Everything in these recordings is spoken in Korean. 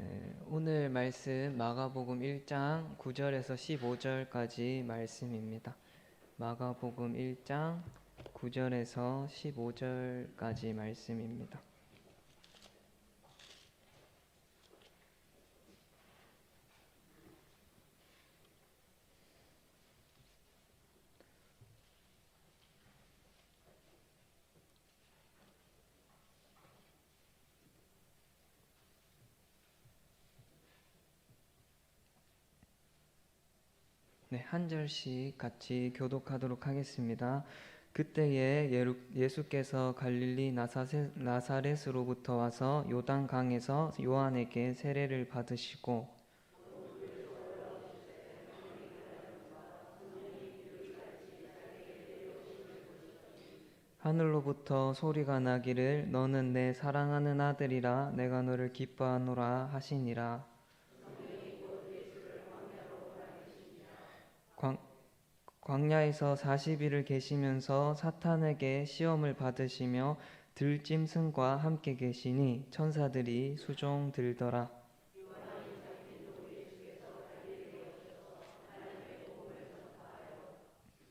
네, 오늘 말씀 마가복음 1장 9절에서 15절까지 말씀입니다. 마가복음 1장 9절에서 15절까지 말씀입니다. 네, 한 절씩 같이 교독하도록 하겠습니다. 그때에 예수께서 갈릴리 나사세, 나사렛 으로부터 와서 요단 강에서 요한에게 세례를 받으시고 하늘로부터 소리가 나기를 너는 내 사랑하는 아들이라 내가 너를 기뻐하노라 하시니라 광, 광야에서 40일을 계시면서 사탄에게 시험을 받으시며 들짐승과 함께 계시니 천사들이 수종 들더라.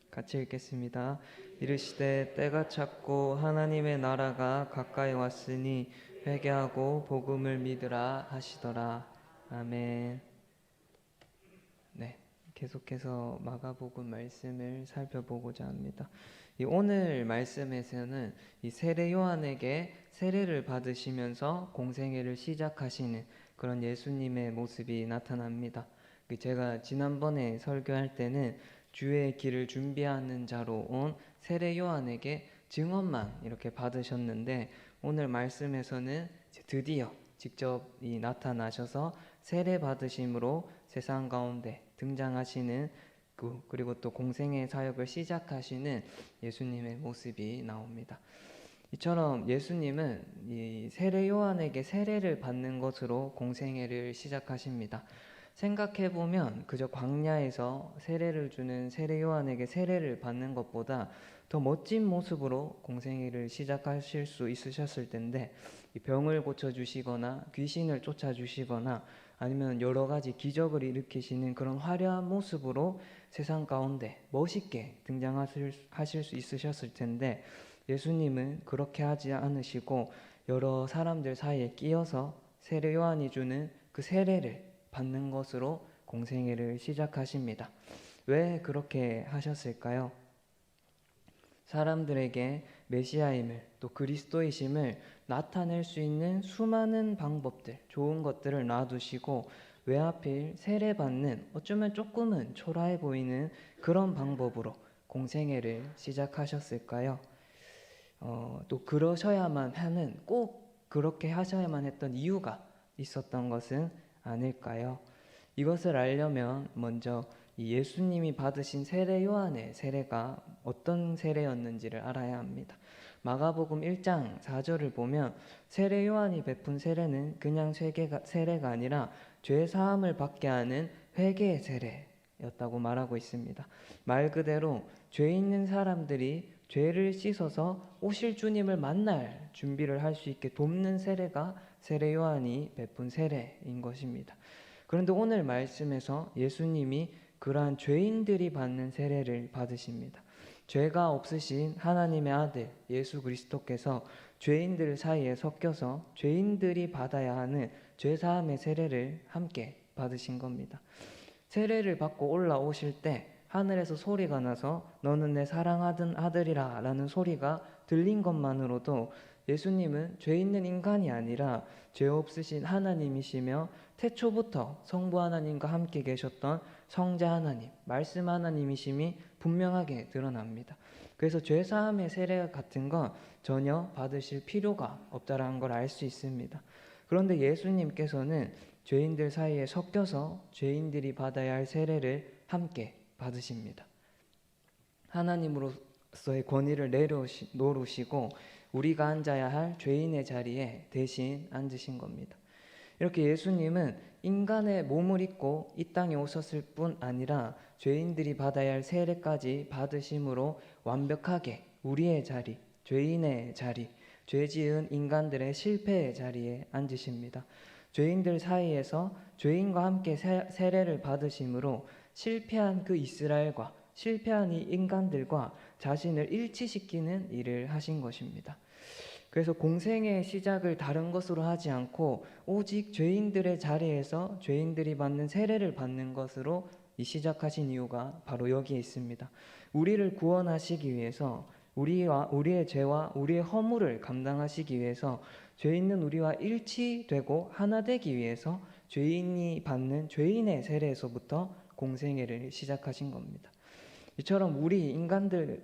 같이 읽겠습니다. 이르시되 때가 찼고 하나님의 나라가 가까이 왔으니 회개하고 복음을 믿으라 하시더라. 아멘. 네. 계속해서 마가복음 말씀을 살펴보고자 합니다. 이 오늘 말씀에서는 이 세례 요한에게 세례를 받으시면서 공생애를 시작하시는 그런 예수님의 모습이 나타납니다. 그 제가 지난번에 설교할 때는 주의 길을 준비하는 자로 온 세례 요한에게 증언만 이렇게 받으셨는데 오늘 말씀에서는 드디어 직접 이 나타나셔서 세례 받으심으로 세상 가운데 등장하시는 그 그리고 또 공생의 사역을 시작하시는 예수님의 모습이 나옵니다. 이처럼 예수님은 이 세례 요한에게 세례를 받는 것으로 공생애를 시작하십니다. 생각해 보면 그저 광야에서 세례를 주는 세례 요한에게 세례를 받는 것보다 더 멋진 모습으로 공생애를 시작하실 수 있으셨을 텐데 병을 고쳐 주시거나 귀신을 쫓아 주시거나 아니면 여러 가지 기적을 일으키시는 그런 화려한 모습으로 세상 가운데 멋있게 등장하실 하실 수 있으셨을 텐데 예수님은 그렇게 하지 않으시고 여러 사람들 사이에 끼어서 세례 요한이 주는 그 세례를 받는 것으로 공생애를 시작하십니다. 왜 그렇게 하셨을까요? 사람들에게 메시아임을 또 그리스도이심을 나타낼 수 있는 수많은 방법들, 좋은 것들을 놔두시고 왜 하필 세례받는 어쩌면 조금은 초라해 보이는 그런 방법으로 공생애를 시작하셨을까요? 어, 또 그러셔야만 하는 꼭 그렇게 하셔야만 했던 이유가 있었던 것은 아닐까요? 이것을 알려면 먼저 예수님이 받으신 세례 요한의 세례가 어떤 세례였는지를 알아야 합니다. 마가복음 1장 4절을 보면 세례 요한이 베푼 세례는 그냥 세례가, 세례가 아니라 죄 사함을 받게 하는 회개의 세례였다고 말하고 있습니다. 말 그대로 죄 있는 사람들이 죄를 씻어서 오실 주님을 만날 준비를 할 수 있게 돕는 세례가 세례 요한이 베푼 세례인 것입니다. 그런데 오늘 말씀에서 예수님이 그러한 죄인들이 받는 세례를 받으십니다. 죄가 없으신 하나님의 아들 예수 그리스도께서 죄인들 사이에 섞여서 죄인들이 받아야 하는 죄 사함의 세례를 함께 받으신 겁니다. 세례를 받고 올라오실 때 하늘에서 소리가 나서 너는 내 사랑하던 아들이라 라는 소리가 들린 것만으로도 예수님은 죄 있는 인간이 아니라 죄 없으신 하나님이시며 태초부터 성부 하나님과 함께 계셨던 성자 하나님, 말씀 하나님이심이 분명하게 드러납니다. 그래서 죄 사함의 세례 같은 건 전혀 받으실 필요가 없다라는 걸 알 수 있습니다. 그런데 예수님께서는 죄인들 사이에 섞여서 죄인들이 받아야 할 세례를 함께 받으십니다. 하나님으로서의 권위를 내려놓으시고 우리가 앉아야 할 죄인의 자리에 대신 앉으신 겁니다. 이렇게 예수님은 인간의 몸을 입고 이 땅에 오셨을 뿐 아니라 죄인들이 받아야 할 세례까지 받으심으로 완벽하게 우리의 자리, 죄인의 자리, 죄 지은 인간들의 실패의 자리에 앉으십니다. 죄인들 사이에서 죄인과 함께 세- 세례를 받으심으로 실패한 그 이스라엘과 실패한 이 인간들과 자신을 일치시키는 일을 하신 것입니다. 그래서 공생의 시작을 다른 것으로 하지 않고 오직 죄인들의 자리에서 죄인들이 받는 세례를 받는 것으로 이 시작하신 이유가 바로 여기에 있습니다. 우리를 구원하시기 위해서 우리와 우리의 죄와 우리의 허물을 감당하시기 위해서 죄 있는 우리와 일치되고 하나 되기 위해서 죄인이 받는 죄인의 세례에서부터 공생애를 시작하신 겁니다. 이처럼 우리 인간들의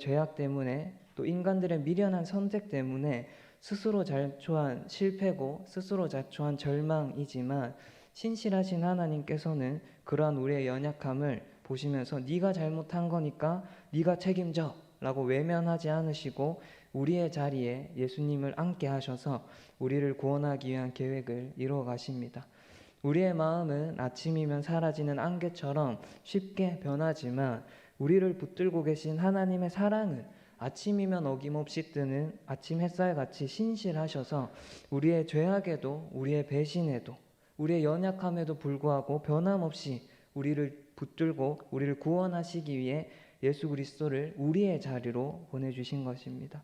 죄악 때문에 또 인간들의 미련한 선택 때문에 스스로 자초한 실패고 스스로 자초한 절망이지만 신실하신 하나님께서는 그러한 우리의 연약함을 보시면서 네가 잘못한 거니까 네가 책임져 라고 외면하지 않으시고 우리의 자리에 예수님을 앉게 하셔서 우리를 구원하기 위한 계획을 이루어 가십니다. 우리의 마음은 아침이면 사라지는 안개처럼 쉽게 변하지만 우리를 붙들고 계신 하나님의 사랑은 아침이면 어김없이 뜨는 아침 햇살 같이 신실하셔서 우리의 죄악에도 우리의 배신에도 우리의 연약함에도 불구하고 변함없이 우리를 붙들고 우리를 구원하시기 위해 예수 그리스도를 우리의 자리로 보내주신 것입니다.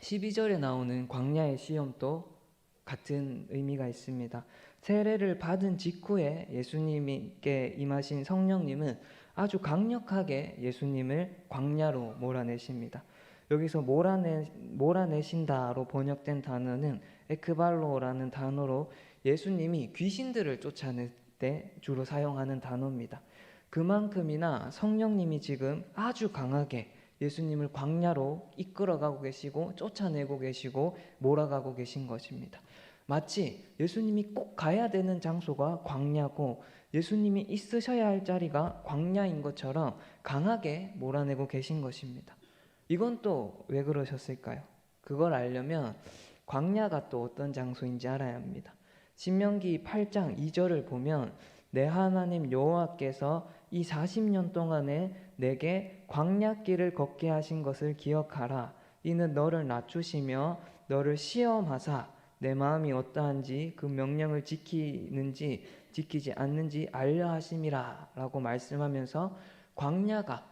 12절에 나오는 광야의 시험도 같은 의미가 있습니다. 세례를 받은 직후에 예수님께 임하신 성령님은 아주 강력하게 예수님을 광야로 몰아내십니다. 여기서 몰아내, 몰아내신다로 번역된 단어는 에크발로라는 단어로 예수님이 귀신들을 쫓아낼 때 주로 사용하는 단어입니다. 그만큼이나 성령님이 지금 아주 강하게 예수님을 광야로 이끌어가고 계시고 쫓아내고 계시고 몰아가고 계신 것입니다. 마치 예수님이 꼭 가야 되는 장소가 광야고 예수님이 있으셔야 할 자리가 광야인 것처럼 강하게 몰아내고 계신 것입니다. 이건 또 왜 그러셨을까요? 그걸 알려면 광야가 또 어떤 장소인지 알아야 합니다. 신명기 8장 2절을 보면 내 하나님 여호와께서 이 40년 동안에 내게 광야길을 걷게 하신 것을 기억하라. 이는 너를 낮추시며 너를 시험하사 내 마음이 어떠한지 그 명령을 지키는지 지키지 않는지 알려 하심이라라고 말씀하면서 광야가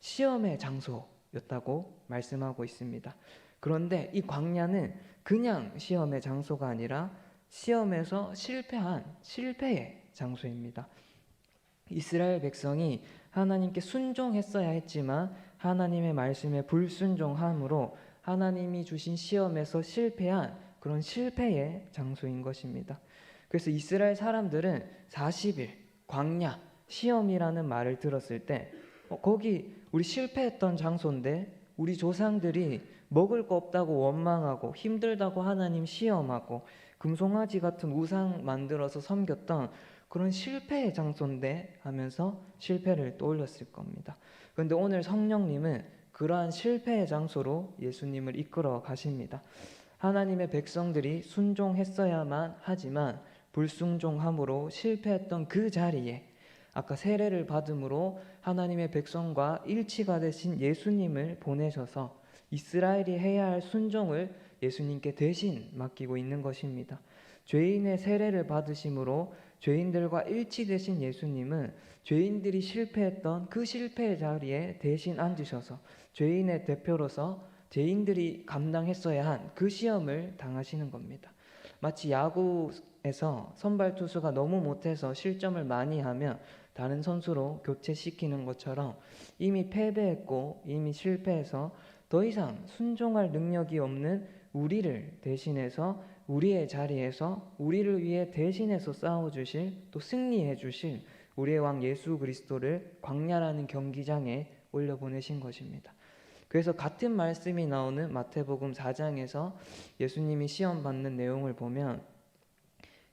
시험의 장소였다고 말씀하고 있습니다. 그런데 이 광야는 그냥 시험의 장소가 아니라 시험에서 실패한 실패의 장소입니다. 이스라엘 백성이 하나님께 순종했어야 했지만 하나님의 말씀에 불순종함으로 하나님이 주신 시험에서 실패한 그런 실패의 장소인 것입니다. 그래서 이스라엘 사람들은 40일 광야 시험이라는 말을 들었을 때 어, 거기 우리 실패했던 장소인데 우리 조상들이 먹을 거 없다고 원망하고 힘들다고 하나님 시험하고 금송아지 같은 우상 만들어서 섬겼던 그런 실패의 장소인데 하면서 실패를 떠올렸을 겁니다. 그런데 오늘 성령님은 그러한 실패의 장소로 예수님을 이끌어 가십니다. 하나님의 백성들이 순종했어야만 하지만 불순종함으로 실패했던 그 자리에 아까 세례를 받음으로 하나님의 백성과 일치가 되신 예수님을 보내셔서 이스라엘이 해야 할 순종을 예수님께 대신 맡기고 있는 것입니다. 죄인의 세례를 받으심으로 죄인들과 일치되신 예수님은 죄인들이 실패했던 그 실패의 자리에 대신 앉으셔서 죄인의 대표로서 죄인들이 감당했어야 한 그 시험을 당하시는 겁니다. 마치 야구에서 선발 투수가 너무 못해서 실점을 많이 하면 다른 선수로 교체시키는 것처럼 이미 패배했고 이미 실패해서 더 이상 순종할 능력이 없는 우리를 대신해서 우리의 자리에서 우리를 위해 대신해서 싸워 주실 또 승리해 주실 우리의 왕 예수 그리스도를 광야라는 경기장에 올려 보내신 것입니다. 그래서 같은 말씀이 나오는 마태복음 4장에서 예수님이 시험 받는 내용을 보면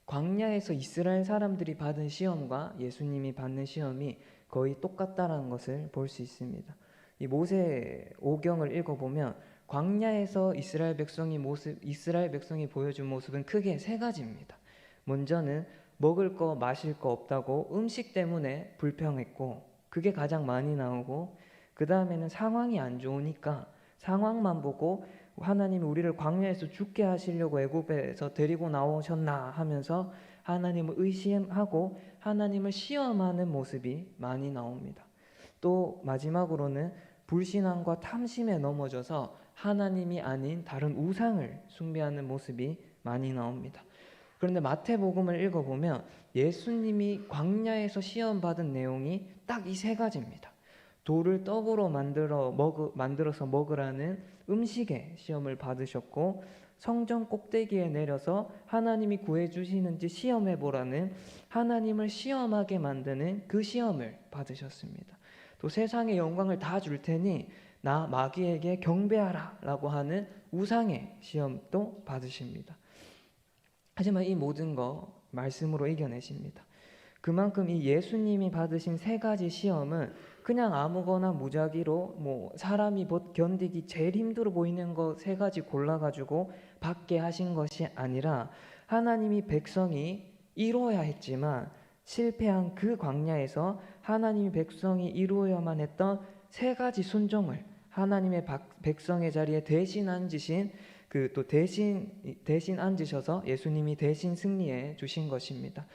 광야에서 이스라엘 사람들이 받은 시험과 예수님이 받는 시험이 거의 똑같다라는 것을 볼 수 있습니다. 이 모세 오경을 읽어보면 광야에서 이스라엘 백성이 모습 이스라엘 백성이 보여준 모습은 크게 세 가지입니다. 먼저는 먹을 거 마실 거 없다고 음식 때문에 불평했고 그게 가장 많이 나오고 그 다음에는 상황이 안 좋으니까 상황만 보고 하나님이 우리를 광야에서 죽게 하시려고 애굽에서 데리고 나오셨나 하면서 하나님을 의심하고 하나님을 시험하는 모습이 많이 나옵니다. 또 마지막으로는 불신앙과 탐심에 넘어져서 하나님이 아닌 다른 우상을 숭배하는 모습이 많이 나옵니다. 그런데 마태복음을 읽어보면 예수님이 광야에서 시험 받은 내용이 딱 이 세 가지입니다. 돌을 떡으로 만들어 먹 만들어서 먹으라는 음식의 시험을 받으셨고 성전 꼭대기에 내려서 하나님이 구해 주시는지 시험해 보라는 하나님을 시험하게 만드는 그 시험을 받으셨습니다. 또 세상의 영광을 다 줄 테니 나 마귀에게 경배하라라고 하는 우상의 시험도 받으십니다. 하지만 이 모든 거 말씀으로 이겨내십니다. 그만큼 이 예수님이 받으신 세 가지 시험은 그냥 아무거나 무작위로 뭐 사람이 견디기 제일 힘들어 보이는 거 세 가지 골라가지고 받게 하신 것이 아니라 하나님이 백성이 이루어야 했지만 실패한 그 광야에서 하나님이 백성이 이루어야만 했던 세 가지 순종을 하나님의 백성의 자리에 대신 앉으신 그 또 대신 대신 앉으셔서 예수님이 대신 승리해 주신 것입니다.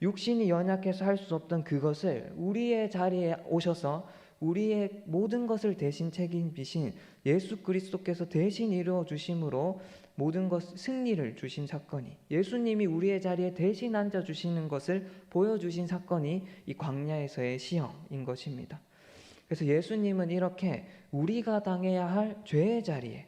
육신이 연약해서 할 수 없던 그것을 우리의 자리에 오셔서 우리의 모든 것을 대신 책임지신 예수 그리스도께서 대신 이루어 주심으로 모든 것 승리를 주신 사건이 예수님이 우리의 자리에 대신 앉아 주시는 것을 보여 주신 사건이 이 광야에서의 시험인 것입니다. 그래서 예수님은 이렇게 우리가 당해야 할 죄의 자리에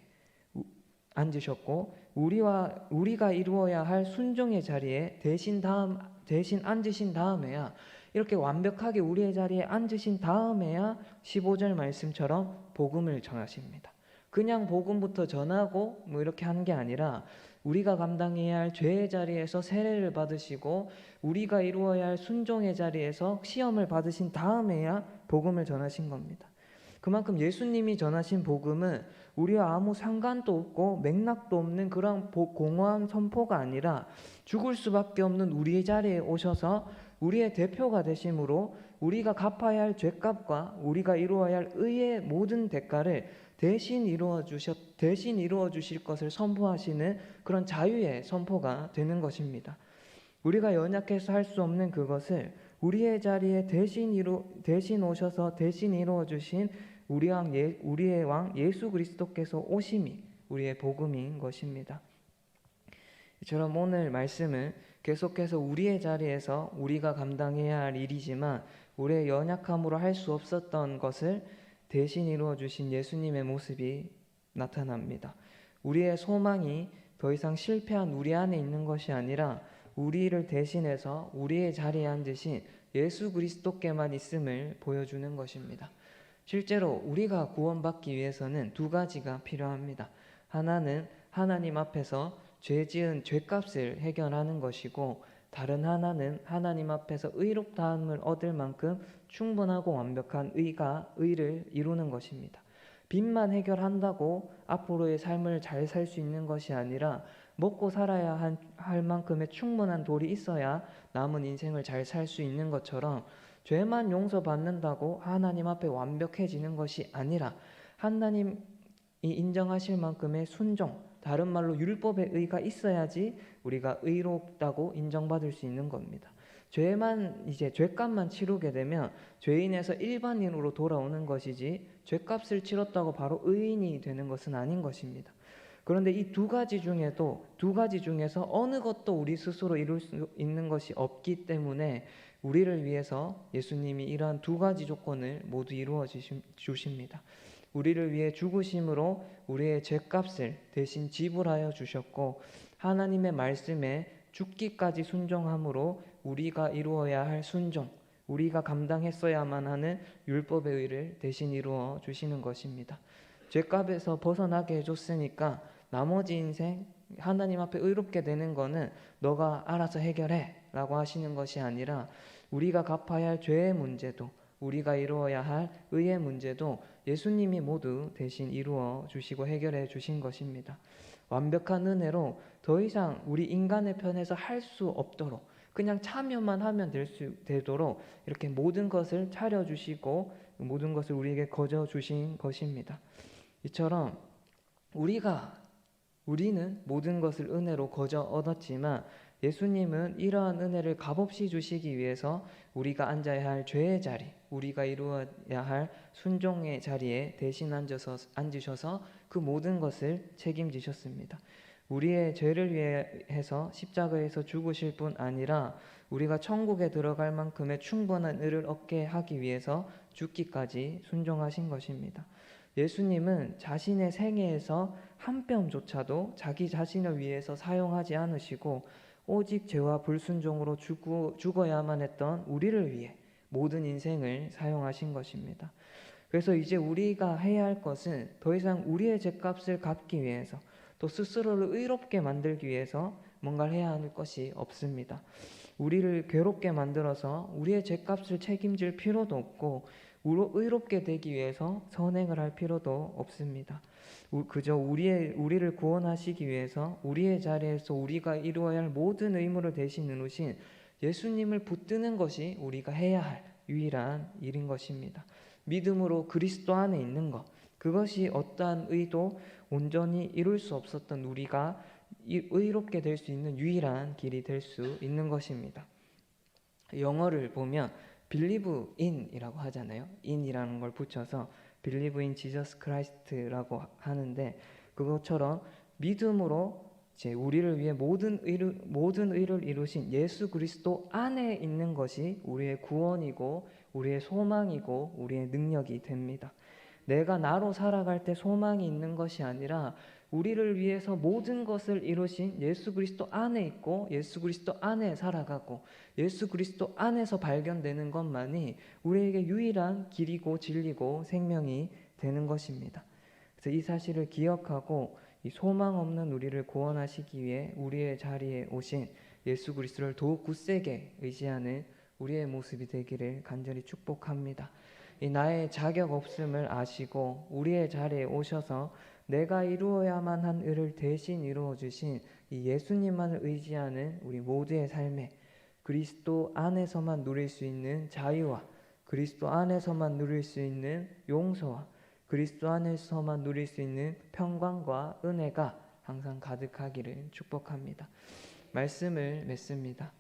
앉으셨고 우리와 우리가 이루어야 할 순종의 자리에 대신 다음 대신 앉으신 다음에야 이렇게 완벽하게 우리의 자리에 앉으신 다음에야 15절 말씀처럼 복음을 전하십니다. 그냥 복음부터 전하고 뭐 이렇게 하는 게 아니라 우리가 감당해야 할 죄의 자리에서 세례를 받으시고 우리가 이루어야 할 순종의 자리에서 시험을 받으신 다음에야 복음을 전하신 겁니다. 그만큼 예수님이 전하신 복음은 우리와 아무 상관도 없고 맥락도 없는 그런 공허한 선포가 아니라 죽을 수밖에 없는 우리의 자리에 오셔서 우리의 대표가 되심으로 우리가 갚아야 할 죄값과 우리가 이루어야 할 의의 모든 대가를 대신 이루어 주셨 대신 이루어 주실 것을 선포하시는 그런 자유의 선포가 되는 것입니다. 우리가 연약해서 할 수 없는 그것을 우리의 자리에 대신 이루 대신 오셔서 대신 이루어 주신 우리 왕 예, 우리의 왕 예수 그리스도께서 오심이 우리의 복음인 것입니다. 이처럼 오늘 말씀은 계속해서 우리의 자리에서 우리가 감당해야 할 일이지만 우리의 연약함으로 할 수 없었던 것을 대신 이루어 주신 예수님의 모습이 나타납니다. 우리의 소망이 더 이상 실패한 우리 안에 있는 것이 아니라 우리를 대신해서 우리의 자리에 앉으신 예수 그리스도께만 있음을 보여주는 것입니다. 실제로 우리가 구원받기 위해서는 두 가지가 필요합니다. 하나는 하나님 앞에서 죄 지은 죄값을 해결하는 것이고 다른 하나는 하나님 앞에서 의롭다함을 얻을 만큼 충분하고 완벽한 의가 의를 이루는 것입니다. 빚만 해결한다고 앞으로의 삶을 잘 살 수 있는 것이 아니라 먹고 살아야 할 만큼의 충분한 돌이 있어야 남은 인생을 잘 살 수 있는 것처럼 죄만 용서받는다고 하나님 앞에 완벽해지는 것이 아니라 하나님이 인정하실 만큼의 순종, 다른 말로 율법의 의가 있어야지 우리가 의롭다고 인정받을 수 있는 겁니다. 죄만 이제 죄값만 치르게 되면 죄인에서 일반인으로 돌아오는 것이지 죄값을 치렀다고 바로 의인이 되는 것은 아닌 것입니다. 그런데 이 두 가지 중에도 두 가지 중에서 어느 것도 우리 스스로 이룰 수 있는 것이 없기 때문에 우리를 위해서 예수님이 이러한 두 가지 조건을 모두 이루어 주십니다. 우리를 위해 죽으심으로 우리의 죄값을 대신 지불하여 주셨고 하나님의 말씀에 죽기까지 순종함으로 우리가 이루어야 할 순종, 우리가 감당했어야만 하는 율법의 의를 대신 이루어 주시는 것입니다. 죄값에서 벗어나게 해줬으니까 나머지 인생 하나님 앞에 의롭게 되는 거는 너가 알아서 해결해 라고 하시는 것이 아니라 우리가 갚아야 할 죄의 문제도 우리가 이루어야 할 의의 문제도 예수님이 모두 대신 이루어 주시고 해결해 주신 것입니다. 완벽한 은혜로 더 이상 우리 인간의 편에서 할 수 없도록 그냥 참여만 하면 될 수 되도록 이렇게 모든 것을 차려 주시고 모든 것을 우리에게 거저 주신 것입니다. 이처럼 우리가 우리는 모든 것을 은혜로 거저 얻었지만 예수님은 이러한 은혜를 값없이 주시기 위해서 우리가 앉아야 할 죄의 자리, 우리가 이루어야 할 순종의 자리에 대신 앉아서 앉으셔서 그 모든 것을 책임지셨습니다. 우리의 죄를 위해서 십자가에서 죽으실 뿐 아니라 우리가 천국에 들어갈 만큼의 충분한 의를 얻게 하기 위해서 죽기까지 순종하신 것입니다. 예수님은 자신의 생애에서 한 뼘조차도 자기 자신을 위해서 사용하지 않으시고 오직 죄와 불순종으로 죽어, 죽어야만 했던 우리를 위해 모든 인생을 사용하신 것입니다. 그래서 이제 우리가 해야 할 것은 더 이상 우리의 죄값을 갚기 위해서 또 스스로를 의롭게 만들기 위해서 뭔가를 해야 하는 것이 없습니다. 우리를 괴롭게 만들어서 우리의 죄값을 책임질 필요도 없고 의롭게 되기 위해서 선행을 할 필요도 없습니다. 그저 우리의 우리를 구원하시기 위해서 우리의 자리에서 우리가 이루어야 할 모든 의무를 대신 이루신 예수님을 붙드는 것이 우리가 해야 할 유일한 일인 것입니다. 믿음으로 그리스도 안에 있는 것. 그것이 어떠한 의도 온전히 이룰 수 없었던 우리가 의롭게 될 수 있는 유일한 길이 될 수 있는 것입니다. 영어를 보면 believe in이라고 하잖아요. in이라는 걸 붙여서 believe in Jesus Christ라고 하는데 그것처럼 믿음으로 이제 우리를 위해 모든 의를 모든 의를 이루신 예수 그리스도 안에 있는 것이 우리의 구원이고 우리의 소망이고 우리의 능력이 됩니다. 내가 나로 살아갈 때 소망이 있는 것이 아니라 우리를 위해서 모든 것을 이루신 예수 그리스도 안에 있고 예수 그리스도 안에 살아가고 예수 그리스도 안에서 발견되는 것만이 우리에게 유일한 길이고 진리고 생명이 되는 것입니다. 그래서 이 사실을 기억하고 이 소망 없는 우리를 구원하시기 위해 우리의 자리에 오신 예수 그리스도를 더욱 굳세게 의지하는 우리의 모습이 되기를 간절히 축복합니다. 이 나의 자격 없음을 아시고 우리의 자리에 오셔서 내가 이루어야만 한 일을 대신 이루어 주신 이 예수님만을 의지하는 우리 모두의 삶에 그리스도 안에서만 누릴 수 있는 자유와 그리스도 안에서만 누릴 수 있는 용서와 그리스도 안에서만 누릴 수 있는 평강과 은혜가 항상 가득하기를 축복합니다. 말씀을 맺습니다.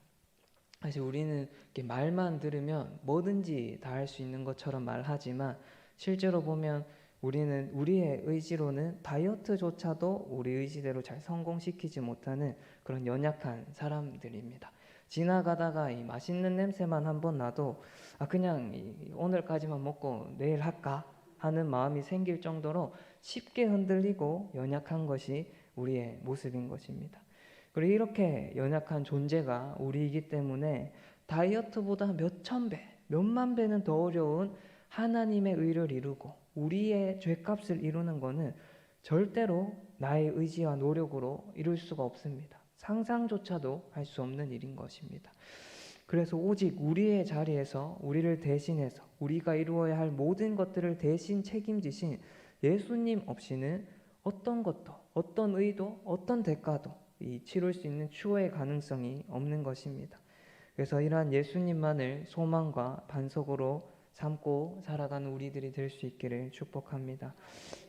사실 우리는 말만 들으면 뭐든지 다 할 수 있는 것처럼 말하지만 실제로 보면 우리는 우리의 의지로는 다이어트조차도 우리 의지대로 잘 성공시키지 못하는 그런 연약한 사람들입니다. 지나가다가 이 맛있는 냄새만 한 번 나도 아 그냥 오늘까지만 먹고 내일 할까 하는 마음이 생길 정도로 쉽게 흔들리고 연약한 것이 우리의 모습인 것입니다. 그리고 이렇게 연약한 존재가 우리이기 때문에 다이어트보다 몇 천 배, 몇만 배는 더 어려운 하나님의 의를 이루고 우리의 죄값을 이루는 것은 절대로 나의 의지와 노력으로 이룰 수가 없습니다. 상상조차도 할 수 없는 일인 것입니다. 그래서 오직 우리의 자리에서 우리를 대신해서 우리가 이루어야 할 모든 것들을 대신 책임지신 예수님 없이는 어떤 것도, 어떤 의도, 어떤 대가도 이 치룰 수 있는 추호의 가능성이 없는 것입니다. 그래서 이러한 예수님만을 소망과 반석으로 삼고 살아가는 우리들이 될 수 있기를 축복합니다.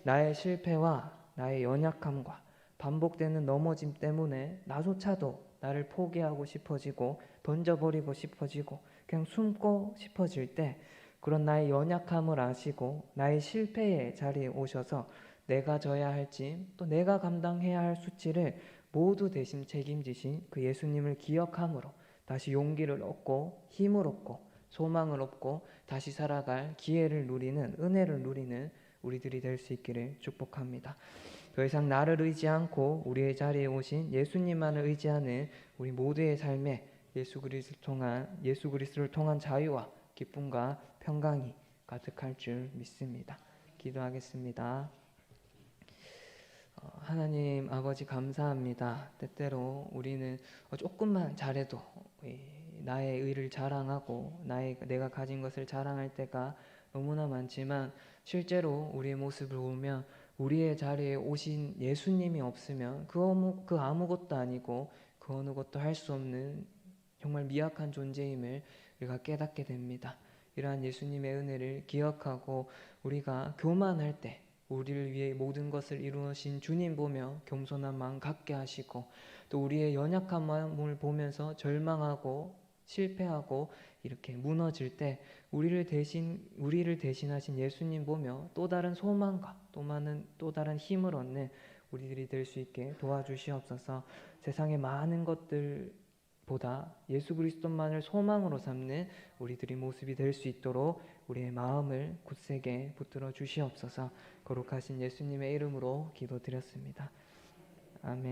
나의 실패와 나의 연약함과 반복되는 넘어짐 때문에 나조차도 나를 포기하고 싶어지고 던져버리고 싶어지고 그냥 숨고 싶어질 때 그런 나의 연약함을 아시고 나의 실패의 자리에 오셔서 내가 져야 할 짐, 또 내가 감당해야 할 수치를 모두 대신 책임지신 그 예수님을 기억함으로 다시 용기를 얻고 힘을 얻고 소망을 얻고 다시 살아갈 기회를 누리는 은혜를 누리는 우리들이 될 수 있기를 축복합니다. 더 이상 나를 의지 않고 우리의 자리에 오신 예수님만을 의지하는 우리 모두의 삶에 예수 그리스도를 통한 예수 그리스도를 통한 자유와 기쁨과 평강이 가득할 줄 믿습니다. 기도하겠습니다. 어, 하나님 아버지 감사합니다. 때때로 우리는 조금만 잘해도 나의 의를 자랑하고 나의 내가 가진 것을 자랑할 때가 너무나 많지만 실제로 우리의 모습을 보면 우리의 자리에 오신 예수님이 없으면 그, 아무, 그 아무것도 아니고 그 어느 것도 할 수 없는 정말 미약한 존재임을 우리가 깨닫게 됩니다. 이러한 예수님의 은혜를 기억하고 우리가 교만할 때 우리를 위해 모든 것을 이루신 주님 보며 겸손한 마음 갖게 하시고 또 우리의 연약한 마음을 보면서 절망하고 실패하고 이렇게 무너질 때 우리를 대신 우리를 대신하신 예수님 보며 또 다른 소망과 또 많은 또 다른 힘을 얻는 우리들이 될 수 있게 도와주시옵소서. 세상의 많은 것들보다 예수 그리스도만을 소망으로 삼는 우리들의 모습이 될 수 있도록 우리의 마음을 굳세게 붙들어 주시옵소서. 거룩하신 예수님의 이름으로 기도드렸습니다. 아멘.